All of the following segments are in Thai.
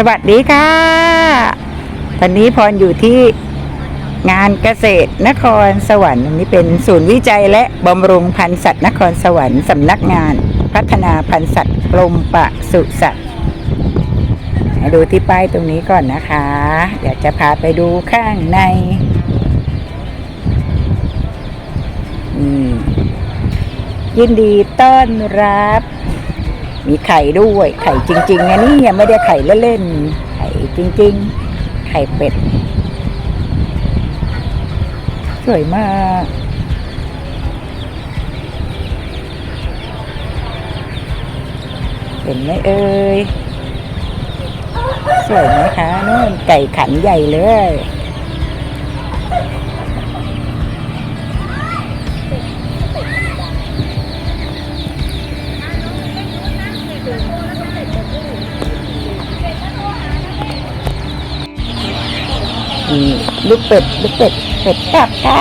สวัสดีค่ะ ตอนนี้พรอยู่ที่งานเกษตรนครสวรรค์นี้เป็นศูนย์วิจัยและบำรุงพันธุ์สัตว์นครสวรรค์สำนักงานพัฒนาพันธุ์สัตว์กรมปศุสัตว์ดูที่ป้ายตรงนี้ก่อนนะคะ เดี๋ยวจะพาไปดูข้างในนี่ยินดีต้อนรับ มีไข่ด้วย ไข่จริงๆนะนี่ยังไม่ได้ไข่เล่นๆไข่จริง ๆ ไข่เป็ด สวยมากเห็นไหมเอ่ยสวยไหมคะนู่นไก่ขันใหญ่เลย นี่ลูกเป็ดลูกเป็ดเป็ดกาบกา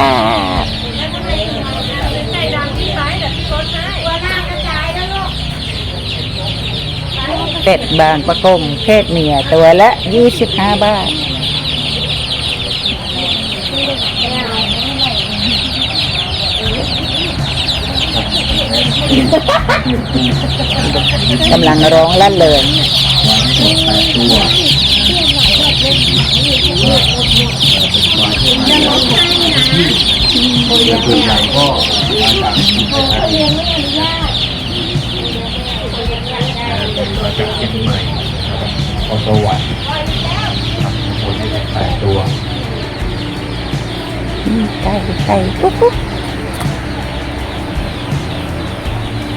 บเป็ดบางประกงเพศเมียตัวละยี่สิบห้าบาทกำลังร้องลั่นเลย ส่วนใหญ่ก็มาจากมาจากเชียงใหม่นะครับเอสวรรค์ครับคนที่แปดตัวไก่ไก่กุ๊กกุ๊ก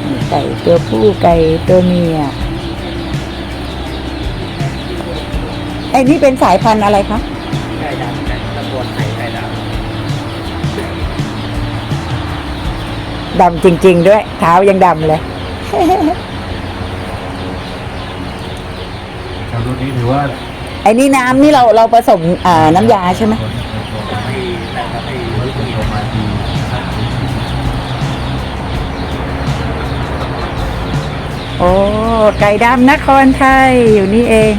มีไก่ตัวผู้ไก่ตัวเมีย ไอ้นี่เป็นสายพันธุ์อะไรคะไก่ดำไก่ตะบวนไข่ไก่ดดำจริง ๆ ด้วยเท้ายังดำเลยำแล้วรุ่นนี้ถือว่าไอ้นี่น้ำนี่เราเราผสมอ่าน้ำยาใช่ไหมไม่แต่ก็ไม่รู้สึกประมาณดีนะครับโอ้ไก่ดำนครไทยอยู่นี่เอง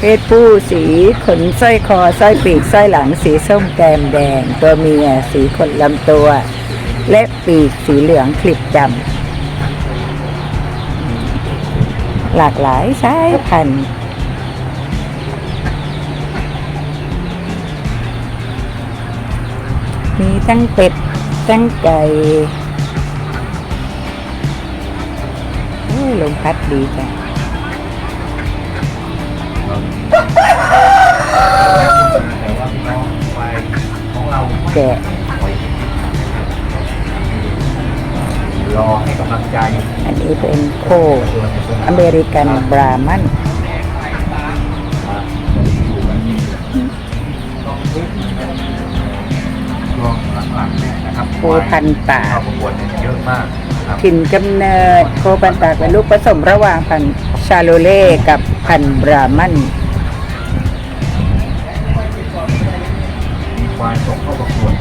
เพศผู้สีขนสร้อยคอสร้อยปีกสร้อยหลังสีส้มแกมแดง ตัวเมียสีขนลำตัว และปีกสีเหลืองคลิปดำหลากหลายสายพันธุ์มีทั้งเป็ดทั้งไก่โอ้ลมพัดดีจัง กะรอให้กำลังใจ อันนี้เป็นโคอเมริกันบรามันช่วงหลังๆเนี่ย นะครับโคพันตาเข้าประกวดเนี่ยเยอะมากนะครับถิ่นกำเนิดโคปันตากเป็นลูกผสมระหว่างพันธุ์ชาโลเล่กับพันธุ์บรามัน มีควายส่งเข้าประกวด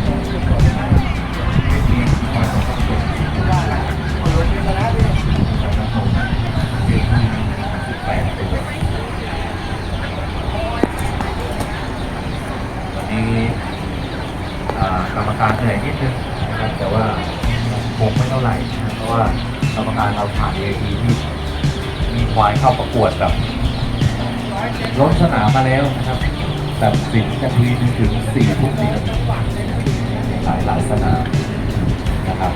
กรรมการเหนื่อยนิดนึงนะครับแต่ว่าคงไม่เท่าไหร่นะเพราะว่ากรรมการเราผ่านเวทีที่มีควายเข้าประกวดแบบล้นสนามมาแล้วนะครับแบบสิบนาทีถึงสี่ทุ่มสี่นาทีหลายหลายสนามนะครับ